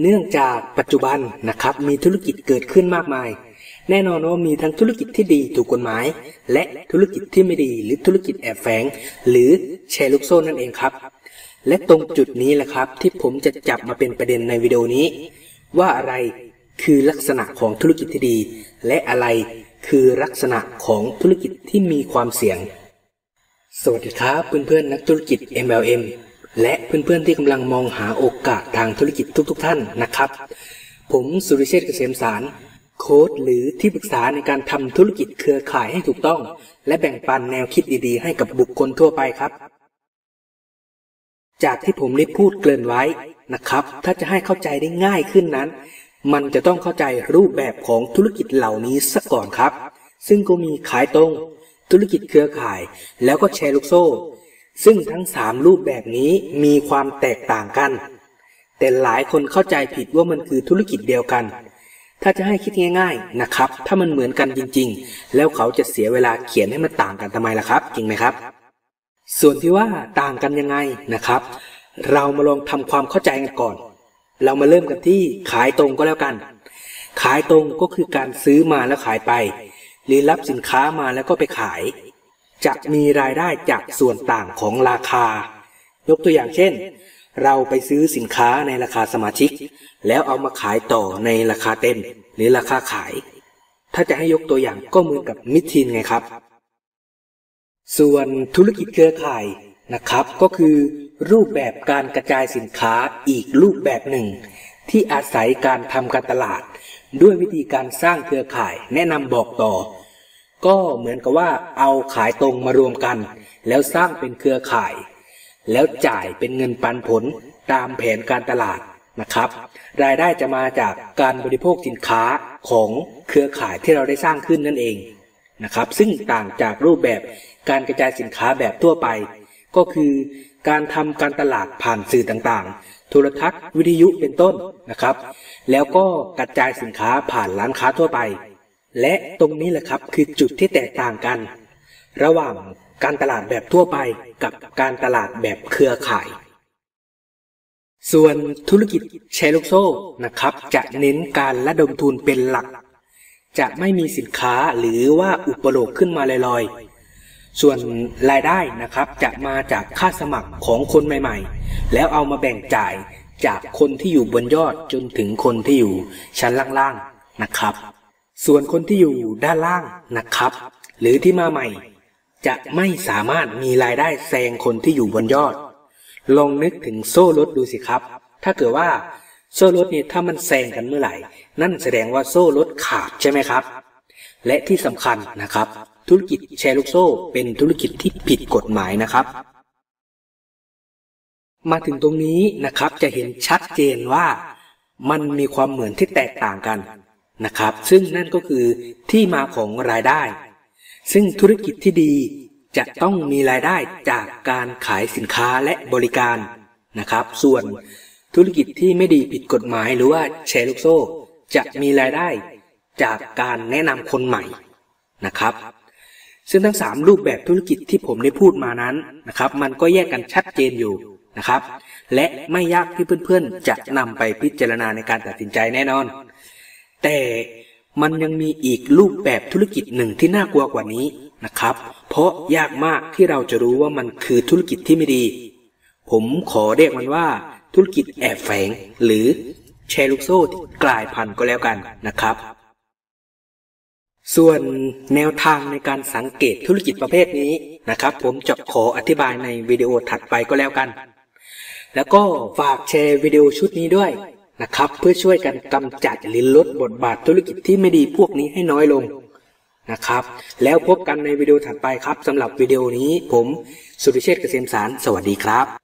เนื่องจากปัจจุบันนะครับมีธุรกิจเกิดขึ้นมากมาย แน่นอนว่ามีทั้งธุรกิจที่ดีถูกกฎหมาย และธุรกิจที่ไม่ดี หรือธุรกิจแอบแฝง หรือแชร์ลูกโซ่นั่นเองครับ และตรงจุดนี้แหละครับ ที่ผมจะจับมาเป็นประเด็นในวิดีโอนี้ ว่าอะไรคือลักษณะของธุรกิจที่ดี และอะไรคือลักษณะของธุรกิจที่มีความเสี่ยง สวัสดีครับเพื่อนๆนักธุรกิจ MLM และเพื่อนๆที่กำลังมองหาโอกาสทางธุรกิจทุกๆท่านนะครับ ผมสุริเชษฐ์เกษมสารโค้ดหรือที่ปรึกษาในการทำธุรกิจเครือข่ายให้ถูกต้อง และแบ่งปันแนวคิดดีๆ ให้กับบุคคลทั่วไปครับ จากที่ผมได้พูดเกริ่นไว้นะครับ ถ้าจะให้เข้าใจได้ง่ายขึ้นนั้น มันจะต้องเข้าใจรูปแบบของธุรกิจเหล่านี้ซะก่อนครับ ซึ่งก็มีขายตรง ธุรกิจเครือข่าย แล้วก็แชร์ลูกโซ่ ซึ่งทั้งสามรูปแบบนี้มีความแตกต่างกัน แต่หลายคนเข้าใจผิดว่ามันคือธุรกิจเดียวกัน ถ้าจะให้คิดง่าย ๆนะครับ ถ้ามันเหมือนกันจริง ๆ แล้วเขาจะเสียเวลาเขียนให้มันต่างกันทำไมล่ะครับ จริงไหมครับ ส่วนที่ว่าต่างกันยังไงนะครับ เรามาลองทำความเข้าใจกันก่อน เรามาเริ่มกันที่ขายตรงก็แล้วกัน ขายตรงก็คือการซื้อมาแล้วขายไป หรือรับสินค้ามาแล้วก็ไปขาย จะมีรายได้จากส่วนต่างของราคา ยกตัวอย่างเช่น เราไปซื้อสินค้าในราคาสมาชิก แล้วเอามาขายต่อในราคาเต็ม หรือราคาขาย ถ้าจะให้ยกตัวอย่างก็เหมือนกับมิทีนไงครับ ส่วนธุรกิจเครือข่ายนะครับ ก็คือ รูปแบบการกระจายสินค้าอีกรูปแบบหนึ่ง ที่อาศัยการทำการตลาด ด้วยวิธีการสร้างเครือข่ายแนะนำบอกต่อ ก็เหมือนกับว่าเอาขายตรงมารวมกัน แล้วสร้างเป็นเครือข่าย แล้วจ่ายเป็นเงินปันผลตามแผนการตลาดนะครับ รายได้จะมาจากการบริโภคสินค้าของเครือข่ายที่เราได้สร้างขึ้นนั่นเองนะครับ ซึ่งต่างจากรูปแบบการกระจายสินค้าแบบทั่วไป ก็คือการทำการตลาดผ่านสื่อต่างๆ โทรทัศน์ วิทยุเป็นต้นนะครับ แล้วก็กระจายสินค้าผ่านร้านค้าทั่วไป และตรงนี้แหละครับคือจุดที่แตกต่างกัน ระหว่างการตลาดแบบทั่วไปกับการตลาดแบบเครือข่าย ส่วนธุรกิจแชร์ลูกโซ่นะครับ จะเน้นการระดมทุนเป็นหลัก จะไม่มีสินค้าหรือว่าอุปโลกขึ้นมาลอยๆ ส่วนรายได้นะครับจะมาจากค่าสมัครของคนใหม่ๆ แล้วเอามาแบ่งจ่ายจากคนที่อยู่บนยอดจนถึงคนที่อยู่ชั้นล่างๆนะครับ ส่วนคนที่อยู่ด้านล่างนะครับ หรือที่มาใหม่ จะไม่สามารถมีรายได้แซงคนที่อยู่บนยอด ลองนึกถึงโซ่รถดูสิครับ ถ้าเกิดว่าโซ่รถเนี่ยถ้ามันแซงกันเมื่อไหร่ นั่นแสดงว่าโซ่รถขาดใช่ไหมครับ และที่สำคัญนะครับ ธุรกิจแชร์ลูกโซ่เป็นธุรกิจที่ผิดกฎหมายนะครับ มาถึงตรงนี้นะครับจะเห็นชัดเจนว่ามันมีความเหมือนที่แตกต่างกัน นะครับ ซึ่งนั่นก็คือที่มาของรายได้ ซึ่งธุรกิจที่ดีจะต้องมีรายได้จากการขายสินค้าและบริการนะครับ ส่วนธุรกิจที่ไม่ดีผิดกฎหมายหรือว่าแชร์ลูกโซ่ จะมีรายได้จากการแนะนำคนใหม่นะครับ ซึ่งทั้งสามรูปแบบธุรกิจที่ผมได้พูดมานั้นนะครับ มันก็แยกกันชัดเจนอยู่นะครับ และไม่ยากที่เพื่อนๆ จะนำไปพิจารณาในการตัดสินใจแน่นอน แต่มันยังมีอีกรูปแบบธุรกิจหนึ่งที่น่ากลัวกว่านี้นะครับ เพราะยากมากที่เราจะรู้ว่ามันคือธุรกิจที่ไม่ดี ผมขอเรียกมันว่า ธุรกิจแอบแฝง หรือแชร์ลูกโซ่กลายพันธุ์ก็แล้วกันนะครับ ส่วนแนวทางในการสังเกตธุรกิจประเภทนี้นะครับ ผมจะขออธิบายในวิดีโอถัดไปก็แล้วกัน แล้วก็ฝากแชร์วิดีโอชุดนี้ด้วย นะครับ เพื่อช่วยกันกำจัดหรือลดบทบาทธุรกิจที่ไม่ดีพวกนี้ให้น้อยลงนะครับ แล้วพบกันในวิดีโอถัดไปครับสำหรับวิดีโอนี้ผมสุริเชษเกษมสาร สวัสดีครับ